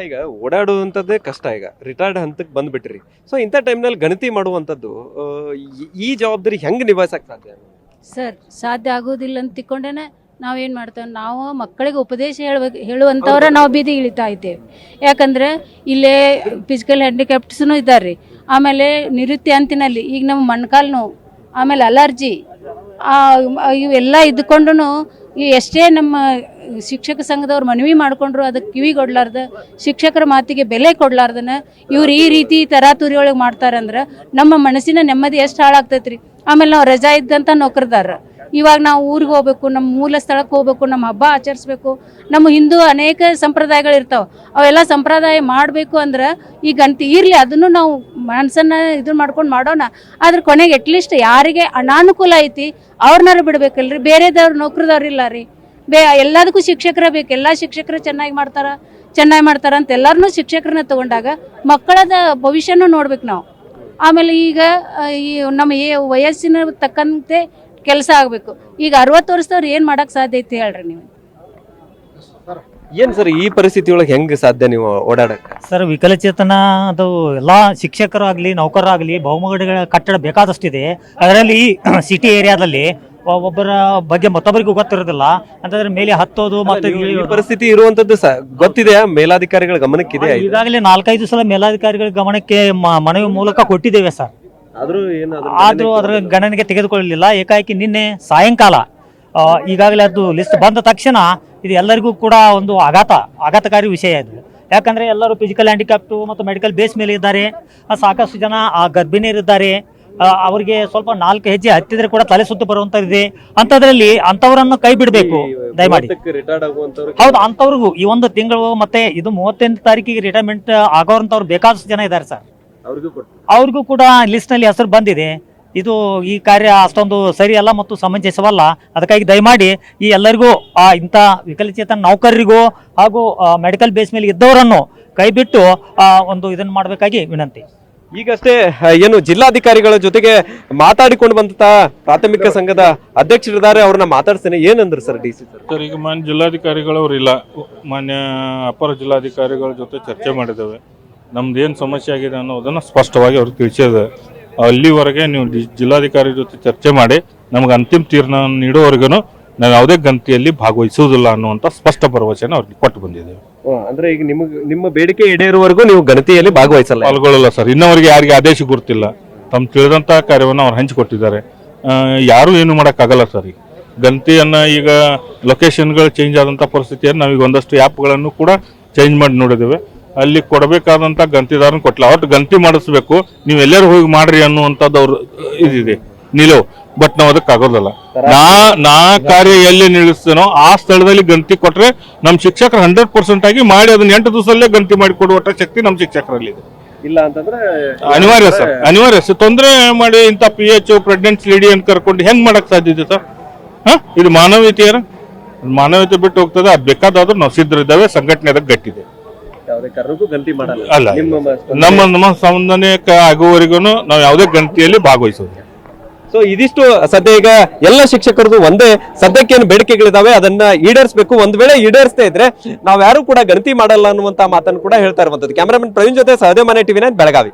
ಈಗ ಓಡಾಡುವಂಥದ್ದೇ ಕಷ್ಟ ಈಗ. ರಿಟೈರ್ಡ್ ಹಂತಕ್ಕೆ ಬಂದ್ಬಿಟ್ರಿ. ಸೊ ಇಂಥ ಟೈಮ್ನಲ್ಲಿ ಗಣತಿ ಮಾಡುವಂಥದ್ದು ಈ- ಜವಾಬ್ದಾರಿ ಹೆಂಗೆ ನಿಭಾಯಿಸಕ್ಕೆ ಸಾಧ್ಯ? ಸರ್ ಸಾಧ್ಯ ಆಗೋದಿಲ್ಲ ಅಂತ ತಿಕ್ಕೊಂಡೇನೆ ನಾವೇನು ಮಾಡ್ತೇವೆ? ನಾವು ಮಕ್ಕಳಿಗೆ ಉಪದೇಶ ಹೇಳ್ಬೇಕು ಹೇಳುವಂಥವ್ರ ನಾವು ಬೀದಿ ಇಳಿತಾ ಇದ್ದೇವೆ. ಯಾಕಂದ್ರೆ ಇಲ್ಲೇ ಫಿಸಿಕಲ್ ಹ್ಯಾಂಡಿಕ್ಯಾಪ್ಟ್ಸೂ ಇದ್ದಾರೆ ಆಮೇಲೆ ನಿವೃತ್ತಿ ಅಂತಿನಲ್ಲಿ ಈಗ ನಮ್ಮ ಮಣ್ಕಾಲು ನೋವು ಆಮೇಲೆ ಅಲರ್ಜಿ ಇವೆಲ್ಲ ಇದ್ಕೊಂಡು ಈ ಎಷ್ಟೇ ನಮ್ಮ ಶಿಕ್ಷಕ ಸಂಘದವ್ರು ಮನವಿ ಮಾಡಿಕೊಂಡ್ರು ಅದಕ್ಕೆ ಕಿವಿಗೊಡ್ಲಾರ್ದ ಶಿಕ್ಷಕರ ಮಾತಿಗೆ ಬೆಲೆ ಕೊಡ್ಲಾರ್ದನ ಇವ್ರು ಈ ರೀತಿ ತರಾತುರಿ ಒಳಗೆ ಮಾಡ್ತಾರಂದ್ರೆ ನಮ್ಮ ಮನಸ್ಸಿನ ನೆಮ್ಮದಿ ಎಷ್ಟು ಹಾಳಾಗ್ತೈತ್ರಿ. ಆಮೇಲೆ ನಾವು ರಜಾ ಇದ್ದಂಥ ನೌಕರದಾರ. ಇವಾಗ ನಾವು ಊರಿಗೆ ಹೋಗ್ಬೇಕು ನಮ್ಮ ಮೂಲ ಸ್ಥಳಕ್ಕೆ ಹೋಗ್ಬೇಕು ನಮ್ಮ ಹಬ್ಬ ಆಚರಿಸ್ಬೇಕು. ನಮ್ಮ ಹಿಂದೂ ಅನೇಕ ಸಂಪ್ರದಾಯಗಳಿರ್ತಾವೆ. ಅವೆಲ್ಲ ಸಂಪ್ರದಾಯ ಮಾಡಬೇಕು ಅಂದ್ರೆ ಈ ಗಂತಿ ಇರಲಿ, ಅದನ್ನು ನಾವು ಮನಸ್ಸನ್ನ ಇದು ಮಾಡ್ಕೊಂಡು ಮಾಡೋಣ. ಆದ್ರೆ ಕೊನೆಗೆ ಅಟ್ಲೀಸ್ಟ್ ಯಾರಿಗೆ ಅನಾನುಕೂಲ ಐತಿ ಅವ್ರನ್ನಾರು ಬಿಡ್ಬೇಕಲ್ರಿ. ಬೇರೆದವ್ರು ನೌಕರದವ್ರು ಇಲ್ಲ ರೀ. ಬೇ, ಎಲ್ಲದಕ್ಕೂ ಶಿಕ್ಷಕರೇ ಬೇಕು. ಎಲ್ಲ ಶಿಕ್ಷಕರು ಚೆನ್ನಾಗಿ ಮಾಡ್ತಾರ ಚೆನ್ನಾಗಿ ಮಾಡ್ತಾರ ಅಂತ ಎಲ್ಲರನ್ನೂ ಶಿಕ್ಷಕರನ್ನ ತಗೊಂಡಾಗ ಮಕ್ಕಳದ ಭವಿಷ್ಯನೂ ನೋಡ್ಬೇಕು ನಾವು. ಆಮೇಲೆ ಈಗ ಈ ನಮ್ಮ ಏ ವಯಸ್ಸಿನ ತಕ್ಕಂತೆ ಕೆಲಸ ಆಗಬೇಕು. ಈಗ ಅರವತ್ತು ವರ್ಷದವ್ರು ಏನು ಮಾಡಕ್ ಸಾಧ್ಯ ಐತಿ ಹೇಳ್ರಿ ನೀವು. ಏನು ಸರ್ ಈ ಪರಿಸ್ಥಿತಿ ಒಳಗೆ ಹೆಂಗ್ ಸಾಧ್ಯ ನೀವು ಓಡಾಡಕ್ಕೆ? ಸರ್ ವಿಕಲಚೇತನ ಅದು ಎಲ್ಲ ಶಿಕ್ಷಕರಾಗಲಿ ನೌಕರರಾಗಲಿ ಬಹುಮಗಡಿಗಳ ಕಟ್ಟಡ ಬೇಕಾದಷ್ಟಿದೆ. ಅದರಲ್ಲಿ ಸಿಟಿ ಏರಿಯಾದಲ್ಲಿ ಒ- ಒಬ್ಬರ ಬಗ್ಗೆ ಮತ್ತೊಬ್ಬರಿಗೂ ಗೊತ್ತಿರೋದಿಲ್ಲ. ಅಂತಂದ್ರೆ ಮೇಲೆ ಹತ್ತೋದು ಮತ್ತೆ ಈ ಪರಿಸ್ಥಿತಿ ಇರುವಂತದ್ದು ಸ ಗೊತ್ತಿದೆಯಾ? ಮೇಲಾಧಿಕಾರಿಗಳ ಗಮನಕ್ಕಿದೆ ಈಗಾಗಲೇ ನಾಲ್ಕೈದು ಸಲ ಮೇಲಾಧಿಕಾರಿಗಳ ಗಮನಕ್ಕೆ ಮ- ಮನವಿ ಮೂಲಕ ಕೊಟ್ಟಿದ್ದೇವೆ ಸರ್. ಆದ್ರೂ ಏನಾದ್ರೂ ಆದ್ರೂ ಅದರ ಗಣನೆಗೆ ತೆಗೆದುಕೊಳ್ಳಲಿಲ್ಲ. ಏಕಾಏಕಿ ನಿನ್ನೆ ಸಾಯಂಕಾಲ ಈಗಾಗಲೇ ಅದು ಲಿಸ್ಟ್ ಬಂದ ತಕ್ಷಣ ಇದು ಎಲ್ಲರಿಗೂ ಕೂಡ ಒಂದು ಆಘಾತ ಆಘಾತಕಾರಿ ವಿಷಯ ಇದು. ಯಾಕಂದ್ರೆ ಎಲ್ಲರೂ ಫಿಸಿಕಲ್ ಹ್ಯಾಂಡಿಕ್ಯಾಪ್ಟು ಮತ್ತು ಮೆಡಿಕಲ್ ಬೇಸ್ ಮೇಲೆ ಇದ್ದಾರೆ. ಸಾಕಷ್ಟು ಜನ ಆ ಗರ್ಭಿಣಿಯರಿದ್ದಾರೆ ಅವರಿಗೆ ಸ್ವಲ್ಪ ನಾಲ್ಕು ಹೆಜ್ಜೆ ಹತ್ತಿದ್ರೆ ಕೂಡ ತಲೆ ಸುತ್ತು ಬರುವಂತದ್ದಿದೆ ಅಂಥದ್ರಲ್ಲಿ ಅಂಥವರನ್ನು ಕೈ ಬಿಡಬೇಕು. ದಯಮಾಡಿ. ಹೌದು ಅಂಥವ್ರಿಗೂ ಈ ಒಂದು ತಿಂಗಳು ಮತ್ತೆ ಇದು ಮೂವತ್ತೆಂಟು ತಾರೀಕಿಗೆ ರಿಟೈರ್ಮೆಂಟ್ ಆಗೋರಂಥವ್ರು ಬೇಕಾದಷ್ಟು ಜನ ಇದ್ದಾರೆ ಸರ್. ಅವ್ರಿಗೂ ಕೂಡ ಲಿಸ್ಟ್ನಲ್ಲಿ ಹೆಸರು ಬಂದಿದೆ. ಇದು ಈ ಕಾರ್ಯ ಅಷ್ಟೊಂದು ಸರಿಯಲ್ಲ ಮತ್ತು ಸಮಂಜಸವಲ್ಲ. ಅದಕ್ಕಾಗಿ ದಯಮಾಡಿ ಈ ಎಲ್ಲರಿಗೂ ಆ ಇಂಥ ವಿಕಲಚೇತನ ನೌಕರರಿಗೂ ಹಾಗೂ ಮೆಡಿಕಲ್ ಬೇಸ್ ಮೇಲೆ ಇದ್ದವರನ್ನು ಕೈಬಿಟ್ಟು ಆ, ಒಂದು ಇದನ್ನು ಮಾಡಬೇಕಾಗಿ ವಿನಂತಿ. ಈಗಷ್ಟೇ ಏನು ಜಿಲ್ಲಾಧಿಕಾರಿಗಳ ಜೊತೆಗೆ ಮಾತಾಡಿಕೊಂಡು ಬಂದಂತ ಪ್ರಾಥಮಿಕ ಸಂಘದ ಅಧ್ಯಕ್ಷರಿದ್ದಾರೆ ಅವ್ರನ್ನ ಮಾತಾಡ್ತೇನೆ ಏನಂದ್ರು sir D C sir? Sir ಈಗ ಮಾನ್ಯ ಜಿಲ್ಲಾಧಿಕಾರಿಗಳವ್ರು ಇಲ್ಲ. ಮಾನ್ಯ ಅಪರ ಜಿಲ್ಲಾಧಿಕಾರಿಗಳ ಜೊತೆ ಚರ್ಚೆ ಮಾಡಿದ್ದೇವೆ. ನಮ್ದು ಏನು ಸಮಸ್ಯೆ ಆಗಿದೆ ಅನ್ನೋದನ್ನು ಸ್ಪಷ್ಟವಾಗಿ ಅವ್ರಿಗೆ ತಿಳಿಸಿದೆ ಅಲ್ಲಿವರೆಗೆ ನೀವು ಜಿಲ್ಲಾಧಿಕಾರಿ ಜೊತೆ ಚರ್ಚೆ ಮಾಡಿ ನಮಗೆ ಅಂತಿಮ ತೀರ್ಮಾನ ನೀಡುವವರೆಗೂ ನಾವು ಯಾವುದೇ ಗಂತಿಯಲ್ಲಿ ಭಾಗವಹಿಸುವುದಿಲ್ಲ ಅನ್ನುವಂಥ ಸ್ಪಷ್ಟ ಭರವಸೆಯನ್ನು ಅವ್ರಿಗೆ ಕೊಟ್ಟು ಬಂದಿದ್ದೇವೆ. ಅಂದ್ರೆ ಈಗ ನಿಮಗೆ ನಿಮ್ಮ ಬೇಡಿಕೆ ಈಡೇರುವವರೆಗೂ ನೀವು ಗಣತಿಯಲ್ಲಿ ಭಾಗವಹಿಸಲ್ಲ. ಪಾಲ್ಗೊಳ್ಳಲ್ಲ ಸರ್. ಇನ್ನವರೆಗೆ ಯಾರಿಗೆ ಆದೇಶ ಗುರುತಿಲ್ಲ. ತಮ್ಮ ತಿಳಿದಂಥ ಕಾರ್ಯವನ್ನು ಅವ್ರು ಹಂಚಿಕೊಟ್ಟಿದ್ದಾರೆ. ಯಾರು ಯಾರೂ ಏನು ಮಾಡೋಕ್ಕಾಗಲ್ಲ ಸರ್ ಈಗ. ಗಂತಿಯನ್ನು ಈಗ ಲೊಕೇಶನ್ಗಳು ಚೇಂಜ್ ಆದಂಥ ಪರಿಸ್ಥಿತಿಯನ್ನು ನಾವೀಗ ಒಂದಷ್ಟು ಆ್ಯಪ್ಗಳನ್ನು ಕೂಡ ಚೇಂಜ್ ಮಾಡಿ ನೋಡಿದ್ದೇವೆ. ಅಲ್ಲಿ ಕೊಡಬೇಕಾದಂತ ಗಂತಿದಾರನ ಕೊಟ್ಲ. ಒಟ್ಟು ಗಂತಿ ಮಾಡಿಸ್ಬೇಕು. ನೀವು ಎಲ್ಲರೂ ಹೋಗಿ ಮಾಡ್ರಿ ಅನ್ನುವಂಥದ್ದು ಅವ್ರ ಇದಿದೆ. ನಿಲುವು. ಬಟ್ ನಾವು ಅದಕ್ಕೆ ಆಗೋದಲ್ಲ. ನಾ ನಾ ಕಾರ್ಯ ಎಲ್ಲಿ ನಿಲ್ಲಿಸ್ತೇನೋ ಆ ಸ್ಥಳದಲ್ಲಿ ಗಂತಿ ಕೊಟ್ರೆ ನಮ್ಮ ಶಿಕ್ಷಕರು ಹಂಡ್ರೆಡ್ ಪರ್ಸೆಂಟ್ ಆಗಿ ಮಾಡಿ ಅದನ್ನ ಎಂಟು ದಿವಸದಲ್ಲೇ ಗಂತಿ ಮಾಡಿ ಕೊಡುವಟ ಶಕ್ತಿ ನಮ್ಮ ಶಿಕ್ಷಕರಲ್ಲಿ ಇದೆ. ಇಲ್ಲ ಅಂತಂದ್ರೆ ಅನಿವಾರ್ಯ ಸರ್. ಅನಿವಾರ್ಯ ಸರ್. ತೊಂದರೆ ಮಾಡಿ ಇಂಥ ಪಿ ಎಚ್ ಪ್ರೆಗ್ನೆಂಟ್ ಲೇಡಿ ಅಂತ ಕರ್ಕೊಂಡು ಹೆಂಗ್ ಮಾಡಕ್ ಸಾಧ್ಯ ಇದೆ ಸರ್? ಹಾ? ಇದು ಮಾನವೀಯತೆಯರ? ಮಾನವೀಯತೆ ಬಿಟ್ಟು ಹೋಗ್ತದೆ. ಅದು ಬೇಕಾದಾದ್ರೂ ನಾವು ಸಿದ್ಧರಿದ್ದಾವೆ. ಸಂಘಟನೆ ಅದಕ್ಕೆ ಗಟ್ಟಿದೆ. ಯಾವುದೇ ಕಾರಣಕ್ಕೂ ಗಂತಿ ಮಾಡಲ್ಲ. ಅಲ್ಲ ನಿಮ್ಮ ನಮ್ಮ ಆಗುವವರೆಗೂ ನಾವು ಯಾವುದೇ ಗಂತಿಯಲ್ಲಿ ಭಾಗವಹಿಸೋದು ಸೊ ಇದಿಷ್ಟು ಸದ್ಯ ಈಗ ಎಲ್ಲ ಶಿಕ್ಷಕರದು ಒಂದೇ ಸದ್ಯಕ್ಕೇನು ಬೇಡಿಕೆಗಳಿದಾವೆ ಅದನ್ನ ಈಡೇರಿಸಬೇಕು. ಒಂದ್ ವೇಳೆ ಈಡೇರಿಸದೇ ಇದ್ರೆ ನಾವ್ ಯಾರು ಕೂಡ ಗಣತಿ ಮಾಡಲ್ಲ ಅನ್ನುವಂತ ಮಾತನ್ನು ಕೂಡ ಹೇಳ್ತಾ ಇರುವಂತದ್ದು ಕ್ಯಾಮರಾಮನ್ ಪ್ರವೀಣ್ ಜೊತೆ ಸಹದೇ ಮನೆ ಟಿವಿ ಬೆಳಗಾವಿ.